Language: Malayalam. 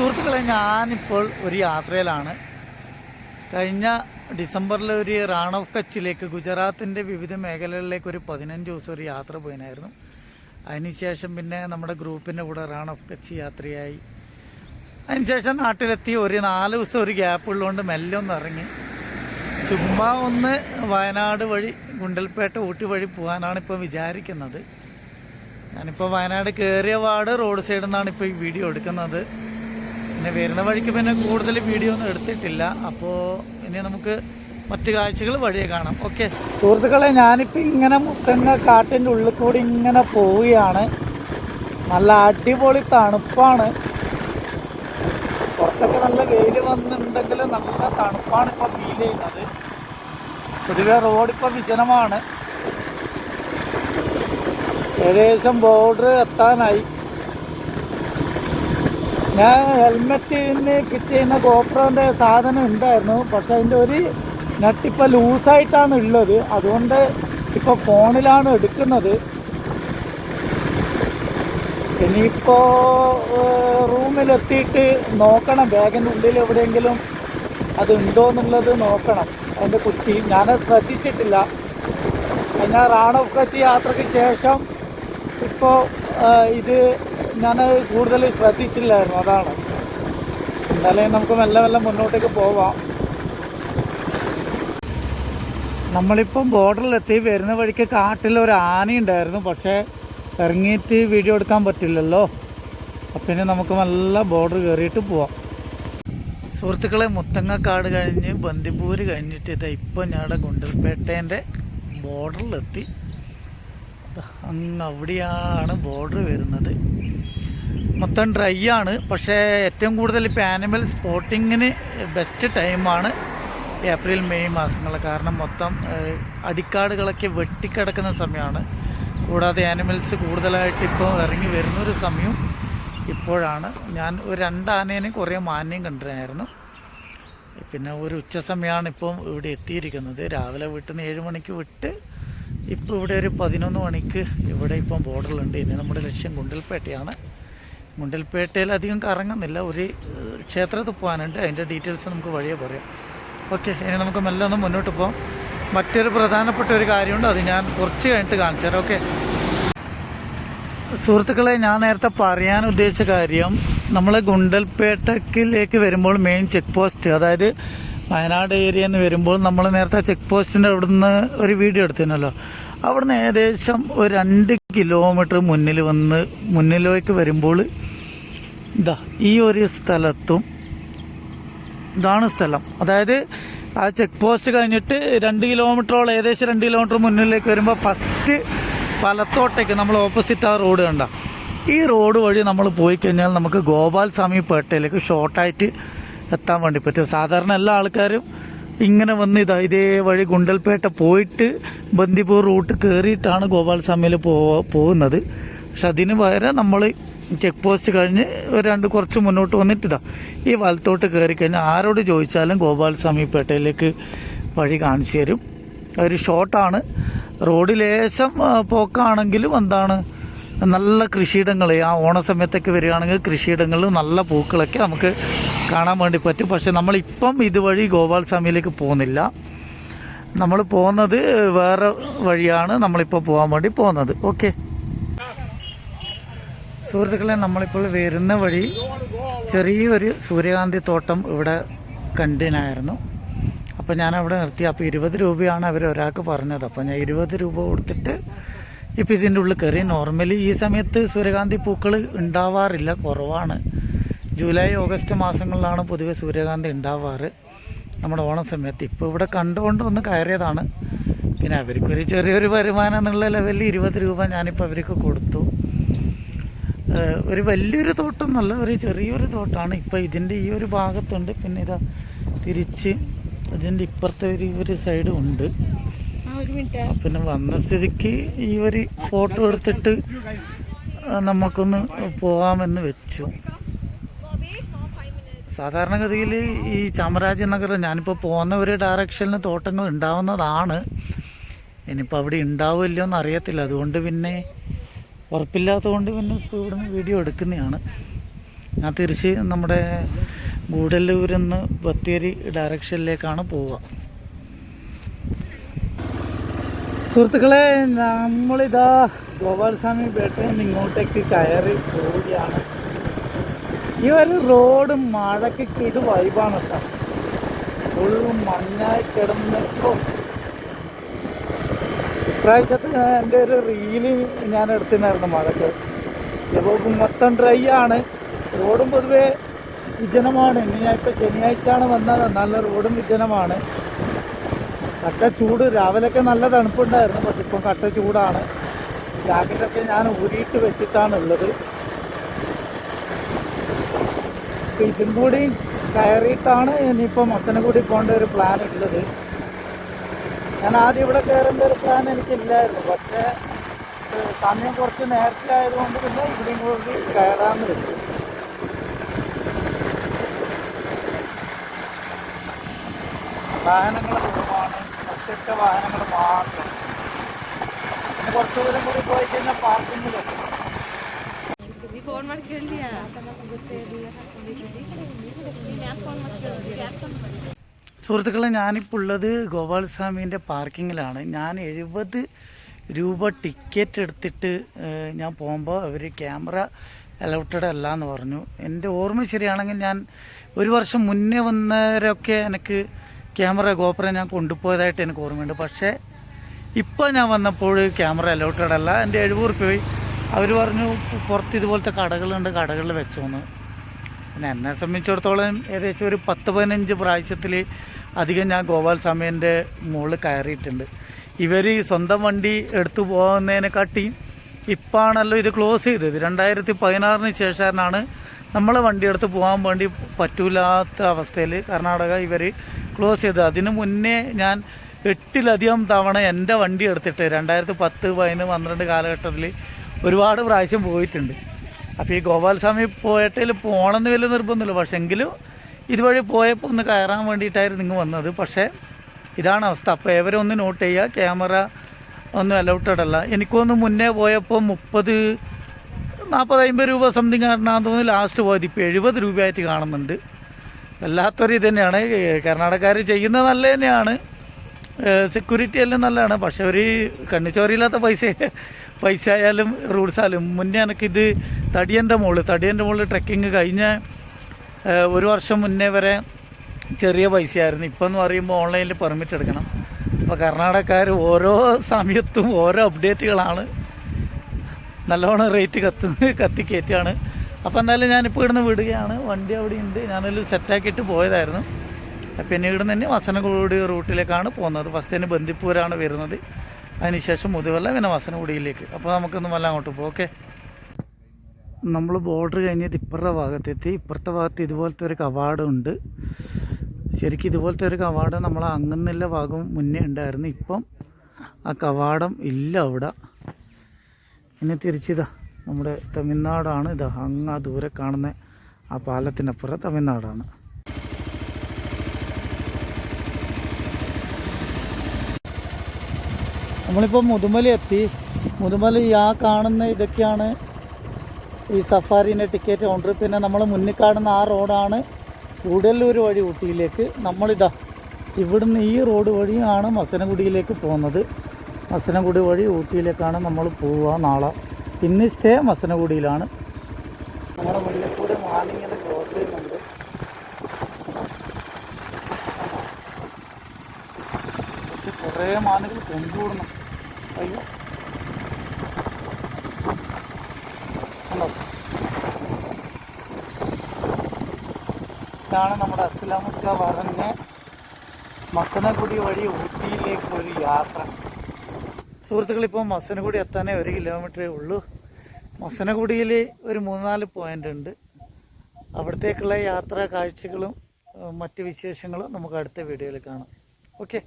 സുഹൃത്തുക്കളെ ഞാനിപ്പോൾ ഒരു യാത്രയിലാണ്. കഴിഞ്ഞ ഡിസംബറിൽ ഒരു റാൺ ഓഫ് കച്ചിലേക്ക് ഗുജറാത്തിന്റെ വിവിധ മേഖലകളിലേക്ക് ഒരു പതിനഞ്ച് ദിവസം ഒരു യാത്ര പോയിനായിരുന്നു. അതിനുശേഷം പിന്നെ നമ്മുടെ ഗ്രൂപ്പിന്റെ കൂടെ റാൺ ഓഫ് കച്ച് യാത്രയായി. അതിനുശേഷം നാട്ടിലെത്തി ഒരു നാല് ദിവസം ഒരു ഗ്യാപ്പ് ഉള്ളതുകൊണ്ട് മെല്ലെ ഒന്ന് ഇറങ്ങി. ചുമ്മാ ഒന്ന് വയനാട് വഴി ഗുണ്ടൽപേട്ട ഊട്ടി വഴി പോകാനാണ് ഇപ്പോൾ വിചാരിക്കുന്നത്. ഞാനിപ്പോൾ വയനാട് കയറിയ വാർഡ് റോഡ് സൈഡിൽ നിന്നാണ് ഇപ്പോൾ ഈ വീഡിയോ എടുക്കുന്നത്. പിന്നെ വരുന്ന വഴിക്ക് പിന്നെ കൂടുതൽ വീഡിയോ ഒന്നും എടുത്തിട്ടില്ല. അപ്പോൾ ഇനി നമുക്ക് മറ്റു കാഴ്ചകൾ വഴിയെ കാണാം. ഓക്കെ സുഹൃത്തുക്കളെ ഞാനിപ്പോൾ ഇങ്ങനെ മുത്തങ്ങ കാട്ടിന്റെ ഉള്ളിൽ കൂടി ഇങ്ങനെ പോവുകയാണ്. നല്ല അടിപൊളി തണുപ്പാണ്. പുറത്തൊക്കെ നല്ല വെയിൽ വന്നിട്ടുണ്ടെങ്കിൽ നല്ല തണുപ്പാണ് ഇപ്പോൾ ഫീൽ ചെയ്യുന്നത്. പൊതുവെ റോഡ് ഇപ്പോൾ വിജനമാണ്. ഏകദേശം ബോർഡർ എത്താനായി. ഞാൻ ഹെൽമെറ്റിന് ഫിറ്റ് ചെയ്യുന്ന ഗോപ്രോന്റെ സാധനം ഉണ്ടായിരുന്നു. പക്ഷെ അതിന്റെ ഒരു നട്ടിപ്പ ഇപ്പോൾ ലൂസായിട്ടാണ് ഉള്ളത്. അതുകൊണ്ട് ഇപ്പോൾ ഫോണിലാണ് എടുക്കുന്നത്. ഇനിയിപ്പോൾ റൂമിലെത്തിയിട്ട് നോക്കണം. ബാഗിന്റെ ഉള്ളിൽ എവിടെയെങ്കിലും അത് എന്നുള്ളത് നോക്കണം. അതിന്റെ കുട്ടി ഞാൻ ശ്രദ്ധിച്ചിട്ടില്ല. ഞാൻ റാൺ ഓഫ് കച്ച് യാത്രയ്ക്ക് ശേഷം ഇപ്പോൾ ഇത് ഞാൻ കൂടുതൽ ശ്രദ്ധിച്ചില്ലായിരുന്നു അതാണ്. എന്തായാലും നമുക്ക് മെല്ലെ മെല്ലെ മുന്നോട്ടേക്ക് പോവാം. നമ്മളിപ്പം ബോർഡറിലെത്തി വരുന്ന വഴിക്ക് കാട്ടിൽ ഒരു ആനയുണ്ടായിരുന്നു പക്ഷേ ഇറങ്ങിയിട്ട് വീഡിയോ എടുക്കാൻ പറ്റില്ലല്ലോ. അപ്പം പിന്നെ നമുക്ക് നല്ല ബോർഡർ കയറിയിട്ട് പോവാം. സുഹൃത്തുക്കളെ മുത്തങ്ങക്കാട് കഴിഞ്ഞ് ബന്ദിപ്പൂര് കഴിഞ്ഞിട്ട് ഇതാ ഇപ്പം ഞങ്ങളുടെ ഗുണ്ടൽപേട്ടേന്റെ ബോർഡറിലെത്തി. അങ്ങ് അവിടെയാണ് ബോർഡർ വരുന്നത്. മൊത്തം ഡ്രൈ ആണ്. പക്ഷേ ഏറ്റവും കൂടുതൽ ഇപ്പോൾ ആനിമൽ സ്പോട്ടിങ്ങിന് ബെസ്റ്റ് ടൈമാണ് ഏപ്രിൽ മെയ് മാസങ്ങൾ കാരണം മൊത്തം അടിക്കാടുകളൊക്കെ വെട്ടിക്കിടക്കുന്ന സമയമാണ് കൂടാതെ ആനിമൽസ് കൂടുതലായിട്ട് ഇപ്പോൾ ഇറങ്ങി വരുന്നൊരു സമയം ഇപ്പോഴാണ്. ഞാൻ ഒരു രണ്ട് ആനേനെയും കുറേ മാന്യം കണ്ടിരുന്നു പിന്നെ ഒരു ഉച്ച സമയമാണ് ഇപ്പം ഇവിടെ എത്തിയിരിക്കുന്നത്. രാവിലെ വീട്ടിൽ നിന്ന് ഏഴ് മണിക്ക് വിട്ട് ഇപ്പോൾ ഇവിടെ ഒരു പതിനൊന്ന് മണിക്ക് ഇവിടെ ഇപ്പം ബോർഡറിലുണ്ട് ഇനി നമ്മുടെ ലക്ഷ്യം ഗുണ്ടൽപേട്ടയാണ്. ഗുണ്ടൽപേട്ടയിൽ അധികം കറങ്ങുന്നില്ല. ഒരു ക്ഷേത്രത്തിൽ പോകാനുണ്ട് അതിന്റെ ഡീറ്റെയിൽസ് നമുക്ക് വഴിയെ പറയാം. ഓക്കെ ഇനി നമുക്ക് മെല്ലെ ഒന്ന് മുന്നോട്ട് പോകാം മറ്റൊരു പ്രധാനപ്പെട്ട ഒരു കാര്യമുണ്ട്. അത് ഞാൻ കുറച്ച് കഴിഞ്ഞിട്ട് കാണിച്ചു തരാം. ഓക്കെ. സുഹൃത്തുക്കളെ ഞാൻ നേരത്തെ പറയാൻ ഉദ്ദേശിച്ച കാര്യം നമ്മൾ ഗുണ്ടൽപേട്ടക്കിലേക്ക് വരുമ്പോൾ മെയിൻ ചെക്ക് പോസ്റ്റ് അതായത് വയനാട് ഏരിയ എന്ന് വരുമ്പോൾ നമ്മൾ നേരത്തെ ചെക്ക് പോസ്റ്റിന്റെ അവിടുന്ന് ഒരു വീഡിയോ എടുത്തിരുന്നല്ലോ. അവിടുന്ന് ഏകദേശം ഒരു രണ്ട് കിലോമീറ്റർ മുന്നിൽ വന്ന് മുന്നിലേക്ക് വരുമ്പോൾ ഇതാ ഈ ഒരു സ്ഥലത്തും ഇതാണ് സ്ഥലം. അതായത് ആ ചെക്ക് പോസ്റ്റ് കഴിഞ്ഞിട്ട് രണ്ട് കിലോമീറ്ററോളം ഏകദേശം രണ്ട് കിലോമീറ്റർ മുന്നിലേക്ക് വരുമ്പോൾ ഫസ്റ്റ് വലത്തോട്ടേക്ക് നമ്മൾ ഓപ്പോസിറ്റ് ആ റോഡ് കണ്ട. ഈ റോഡ് വഴി നമ്മൾ പോയി കഴിഞ്ഞാൽ നമുക്ക് ഗോപാൽ സ്വാമി പേട്ടയിലേക്ക് ഷോർട്ടായിട്ട് എത്താൻ വേണ്ടി പറ്റും. സാധാരണ എല്ലാ ആൾക്കാരും ഇങ്ങനെ വന്ന് ഇതാ ഇതേ വഴി ഗുണ്ടൽപേട്ട പോയിട്ട് ബന്ദിപ്പൂർ റൂട്ട് കയറിയിട്ടാണ് ഗോപാൽ സ്വാമിയിൽ പോ പോകുന്നത്. പക്ഷെ അതിന് പകരം നമ്മൾ ചെക്ക് പോസ്റ്റ് കഴിഞ്ഞ് രണ്ട് കുറച്ച് മുന്നോട്ട് വന്നിട്ടിതാ ഈ വലത്തോട്ട് കയറി കഴിഞ്ഞാൽ ആരോട് ചോദിച്ചാലും ഗോപാൽ സ്വാമി പേട്ടയിലേക്ക് വഴി കാണിച്ചു തരും. ഒരു ഷോർട്ടാണ് റോഡ് ലേശം പോക്കാണെങ്കിലും എന്താണ് നല്ല കൃഷിയിടങ്ങൾ ആ ഓണസമയത്തൊക്കെ വരികയാണെങ്കിൽ കൃഷിയിടങ്ങളിൽ നല്ല പൂക്കളൊക്കെ നമുക്ക് കാണാൻ വേണ്ടി പറ്റും. പക്ഷെ നമ്മളിപ്പം ഇതുവഴി ഗോപാൽ സ്വാമിയിലേക്ക് പോകുന്നില്ല. നമ്മൾ പോകുന്നത് വേറെ വഴിയാണ് നമ്മളിപ്പോൾ പോകാൻ വേണ്ടി പോകുന്നത്. ഓക്കെ. സുഹൃത്തുക്കളെ നമ്മളിപ്പോൾ വരുന്ന വഴി ചെറിയൊരു സൂര്യകാന്തി തോട്ടം ഇവിടെ കണ്ടിനായിരുന്നു. അപ്പോൾ ഞാൻ അവിടെ നിർത്തി. അപ്പോൾ ഇരുപത് രൂപയാണ് അവർ ഒരാൾക്ക് പറഞ്ഞത്. അപ്പോൾ ഞാൻ ഇരുപത് രൂപ കൊടുത്തിട്ട് ഇപ്പോൾ ഇതിന്റെ ഉള്ളിൽ കയറി നോർമലി ഈ സമയത്ത് സൂര്യകാന്തി പൂക്കൾ ഉണ്ടാവാറില്ല കുറവാണ്. ജൂലൈ ഓഗസ്റ്റ് മാസങ്ങളിലാണ് പൊതുവെ സൂര്യകാന്തി ഉണ്ടാവാറ്. നമ്മുടെ ഓണം സമയത്ത്. ഇപ്പോൾ ഇവിടെ കണ്ടുകൊണ്ട് ഒന്ന് കയറിയതാണ്. പിന്നെ അവർക്കൊരു ചെറിയൊരു വരുമാനം എന്നുള്ള ലെവലിൽ ഇരുപത് രൂപ ഞാനിപ്പോൾ അവർക്ക് കൊടുത്തു. ഒരു വലിയൊരു തോട്ടം നല്ല ഒരു ചെറിയൊരു തോട്ടമാണ് ഇപ്പോൾ ഇതിന്റെ ഈ ഒരു ഭാഗത്തുണ്ട്. പിന്നെ ഇതാ തിരിച്ച് ഇതിന്റെ ഇപ്പുറത്തെ ഒരു ഒരു സൈഡും ഉണ്ട്. പിന്നെ വന്ന സ്ഥിതിക്ക് ഈ ഒരു ഫോട്ടോ എടുത്തിട്ട് നമുക്കൊന്ന് പോവാമെന്ന് വെച്ചു. സാധാരണഗതിയിൽ ഈ ചാമരാജനഗർ ഞാനിപ്പോൾ പോകുന്ന ഒരു ഡയറക്ഷനിൽ തോട്ടങ്ങൾ ഉണ്ടാവുന്നതാണ്. ഇനിയിപ്പോൾ അവിടെ ഉണ്ടാവില്ലോ എന്ന് അറിയത്തില്ല അതുകൊണ്ട് പിന്നെ ഉറപ്പില്ലാത്തതുകൊണ്ട് പിന്നെ ഇപ്പോൾ ഇവിടുന്ന് വീഡിയോ എടുക്കുന്നതാണ്. ഞാൻ തിരിച്ച് നമ്മുടെ ഗൂഡല്ലൂരിൽ നിന്ന് ബത്തേരി ഡയറക്ഷനിലേക്കാണ് പോവുക. സുഹൃത്തുക്കളെ നമ്മളിതാ ഗോപാലസ്വാമി ബേട്ടയിൽ നിന്ന് ഇങ്ങോട്ടേക്ക് കയറി പോവുകയാണ്. ഈ ഒരു റോഡ് മഴയ്ക്ക് കിടു വൈബാണ് കേട്ടോ. ഫുള്ളും കിടന്ന് ഓ. ഇപ്രാവശ്യത്തെ എന്റെ ഒരു റീൽ ഞാൻ എടുത്തിട്ടുണ്ടായിരുന്നു മഴയ്ക്ക്. ഇപ്പോൾ മൊത്തം ഡ്രൈ ആണ്. റോഡും പൊതുവേ വിജനമാണ്. ഇനി ഞാൻ ഇപ്പോൾ ശനിയാഴ്ചയാണ് വന്നത്. നല്ല റോഡും വിജനമാണ്. കട്ട ചൂട് രാവിലെയൊക്കെ നല്ല തണുപ്പുണ്ടായിരുന്നു പക്ഷെ ഇപ്പം കട്ട ചൂടാണ്. ജാക്കറ്റൊക്കെ ഞാൻ ഊരിയിട്ട് വെച്ചിട്ടാണ് ഉള്ളത് ഇപ്പം ഇതും കൂടി കയറിയിട്ടാണ് ഇനിയിപ്പോൾ മസനഗുടി പോകേണ്ട ഒരു പ്ലാൻ ഉള്ളത്. ഞാൻ ആദ്യം ഇവിടെ കയറേണ്ട ഒരു പ്ലാൻ എനിക്കില്ലായിരുന്നു പക്ഷേ സമയം കുറച്ച് നേരത്തെ ആയതുകൊണ്ട് പിന്നെ ഇവിടെയും കൂടി കയറാമെന്ന് വെച്ചു. വാഹനങ്ങൾ ഇട്ട വാഹനങ്ങൾ മാത്രം. പിന്നെ കുറച്ച് ദൂരം കൂടി പോയി കഴിഞ്ഞാൽ പാർക്കിംഗ് സുഹൃത്തുക്കളെ ഞാനിപ്പോൾ ഉള്ളത് ഗോപാൽസ്വാമിന്റെ പാർക്കിങ്ങിലാണ്. ഞാൻ എഴുപത് രൂപ ടിക്കറ്റ് എടുത്തിട്ട് ഞാൻ പോകുമ്പോൾ അവർ ക്യാമറ അലൗട്ടഡ് അല്ല എന്ന് പറഞ്ഞു. എന്റെ ഓർമ്മ ശരിയാണെങ്കിൽ ഞാൻ ഒരു വർഷം മുന്നേ വന്നവരൊക്കെ എനിക്ക് ക്യാമറ ഗോപ്ര ഞാൻ കൊണ്ടുപോയതായിട്ട് എനിക്ക് ഓർമ്മയുണ്ട്. പക്ഷേ ഇപ്പോൾ ഞാൻ വന്നപ്പോൾ ക്യാമറ അലോട്ടഡ് അല്ല. എന്റെ എഴുപത് റുപ്യ പോയി. അവർ പറഞ്ഞു പുറത്ത് ഇതുപോലത്തെ കടകളുണ്ട് കടകളിൽ വെച്ചോന്ന്. പിന്നെ എന്നെ സംബന്ധിച്ചിടത്തോളം ഏകദേശം ഒരു പത്ത് പതിനഞ്ച് പ്രാവശ്യത്തിൽ അധികം ഞാൻ ഗോപാൽ സ്വാമീന്റെ മുകളിൽ കയറിയിട്ടുണ്ട്. ഇവർ സ്വന്തം വണ്ടി എടുത്തു പോകുന്നതിനെക്കാട്ടി ഇപ്പാണല്ലോ ഇത് ക്ലോസ് ചെയ്തത്. രണ്ടായിരത്തി പതിനാറിന് ശേഷമാണ് നമ്മൾ വണ്ടി എടുത്ത് പോകാൻ വേണ്ടി പറ്റൂലാത്ത അവസ്ഥയിൽ കർണാടക ഇവർ ക്ലോസ് ചെയ്തത്. അതിന് മുന്നേ ഞാൻ എട്ടിലധികം തവണ എന്റെ വണ്ടി എടുത്തിട്ട് രണ്ടായിരത്തി പത്ത് പതിനൊന്ന് പന്ത്രണ്ട് കാലഘട്ടത്തിൽ ഒരുപാട് പ്രാവശ്യം പോയിട്ടുണ്ട്. അപ്പോൾ ഈ ഗോപാലസ്വാമി പോയട്ടിൽ പോകണമെന്ന് വലിയ നിർബന്ധമില്ല. പക്ഷേ എങ്കിലും ഇതുവഴി പോയപ്പോൾ ഒന്ന് കയറാൻ വേണ്ടിയിട്ടായിരുന്നു നിങ്ങൾ വന്നത്. പക്ഷേ ഇതാണ് അവസ്ഥ. അപ്പോൾ ഏവരെ ഒന്ന് നോട്ട് ചെയ്യുക. ക്യാമറ ഒന്നും അലൗട്ടഡ് അല്ല. എനിക്കൊന്ന് മുന്നേ പോയപ്പോൾ മുപ്പത് നാൽപ്പത് അമ്പത് രൂപ സംതിങ് ആണെന്ന് തോന്നുന്നു. ലാസ്റ്റ് പോയത്. ഇപ്പോൾ എഴുപത് രൂപയായിട്ട് കാണുന്നുണ്ട്. വല്ലാത്തൊരു ഇത് തന്നെയാണ്. കർണാടകക്കാർ ചെയ്യുന്നത് നല്ല തന്നെയാണ്. സെക്യൂരിറ്റി എല്ലാം നല്ലതാണ്. പക്ഷെ ഒരു കണ്ണിച്ചോറിയില്ലാത്ത പൈസ പൈസ ആയാലും റൂൾസ് ആയാലും മുന്നേ എനിക്കിത് തടിയന്റെ മുകളിൽ തടിയന്റെ മുകളിൽ ട്രെക്കിങ് കഴിഞ്ഞ ഒരു വർഷം മുന്നേ വരെ ചെറിയ പൈസയായിരുന്നു. ഇപ്പം എന്ന് പറയുമ്പോൾ ഓൺലൈനിൽ പെർമിറ്റ് എടുക്കണം. അപ്പോൾ കർണാടകക്കാർ ഓരോ സമയത്തും ഓരോ അപ്ഡേറ്റുകളാണ് നല്ലോണം റേറ്റ് കത്ത് കത്തി കയറ്റുകയാണ് അപ്പോൾ എന്തായാലും ഞാനിപ്പോൾ ഇവിടുന്ന് വിടുകയാണ്. വണ്ടി അവിടെ ഉണ്ട് ഞാനൊരു സെറ്റാക്കിയിട്ട് പോയതായിരുന്നു. പിന്നെ ഇവിടുന്ന് തന്നെ വസനഗുടി റൂട്ടിലേക്കാണ് പോകുന്നത്. ഫസ്റ്റ് തന്നെ ബന്ദിപ്പൂരാണ് വരുന്നത്. അതിനുശേഷം മുതുവല്ല പിന്നെ വസനഗുടിയിലേക്ക് അപ്പോൾ നമുക്കൊന്ന് വല്ല അങ്ങോട്ട് പോകും ഓക്കെ നമ്മൾ ബോർഡർ കഴിഞ്ഞിട്ട് ഇപ്പുറത്തെ ഭാഗത്തെത്തി. ഇപ്പുറത്തെ ഭാഗത്ത് ഇതുപോലത്തെ ഒരു കവാടമുണ്ട് ശരിക്കും ഇതുപോലത്തെ ഒരു കവാടം നമ്മൾ അങ്ങുന്നില്ല ഭാഗം മുന്നേ ഉണ്ടായിരുന്നു. ഇപ്പം ആ കവാടം ഇല്ല അവിടെ. ഇനി തിരിച്ചിതാ. നമ്മുടെ തമിഴ്നാടാണ് ഇത്. അങ്ങ് ആ ദൂരെ കാണുന്ന ആ പാലത്തിനപ്പുറം തമിഴ്നാടാണ്. നമ്മളിപ്പോൾ മുതുമല എത്തി. മുതുമല ആ കാണുന്ന ഇതൊക്കെയാണ് ഈ സഫാരിന്റെ ടിക്കറ്റ് കൗണ്ടർ പിന്നെ നമ്മൾ മുന്നിൽ കാണുന്ന ആ റോഡാണ് കൂടല്ലൂർ വഴി ഊട്ടിയിലേക്ക്. നമ്മളിതാ ഇവിടുന്ന് ഈ റോഡ് വഴിയാണ് മസനഗുഡിയിലേക്ക് പോകുന്നത്. മസനഗുഡി വഴി ഊട്ടിയിലേക്കാണ് നമ്മൾ പോവുക നാളെ. ഇന്ന് സ്റ്റേ മസനഗുഡിയിലാണ് നമ്മുടെ മുന്നിൽ കൂടെ മാലിങ്ങനെ ക്രോസ് ചെയ്യുന്നുണ്ട് കുറേ മാനുകൾ കൊണ്ടുവിടണം അയ്യോ? ഇതാണ് നമ്മുടെ അസ്ലാമുക്ക പറഞ്ഞ മസനഗുഡി വഴി ഊട്ടിയിലേക്ക് ഒരു യാത്ര. സുഹൃത്തുക്കൾ ഇപ്പോൾ മസനഗുഡി എത്താനേ ഒരു കിലോമീറ്ററേ ഉള്ളൂ. മസനഗുഡിയിൽ ഒരു മൂന്നാൽ പോയിന്റ് ഉണ്ട്. അവിടത്തേക്കുള്ള യാത്രാ കാഴ്ചകളും മറ്റ് വിശേഷങ്ങളും നമുക്ക് അടുത്ത വീഡിയോയിൽ കാണാം. ഓക്കെ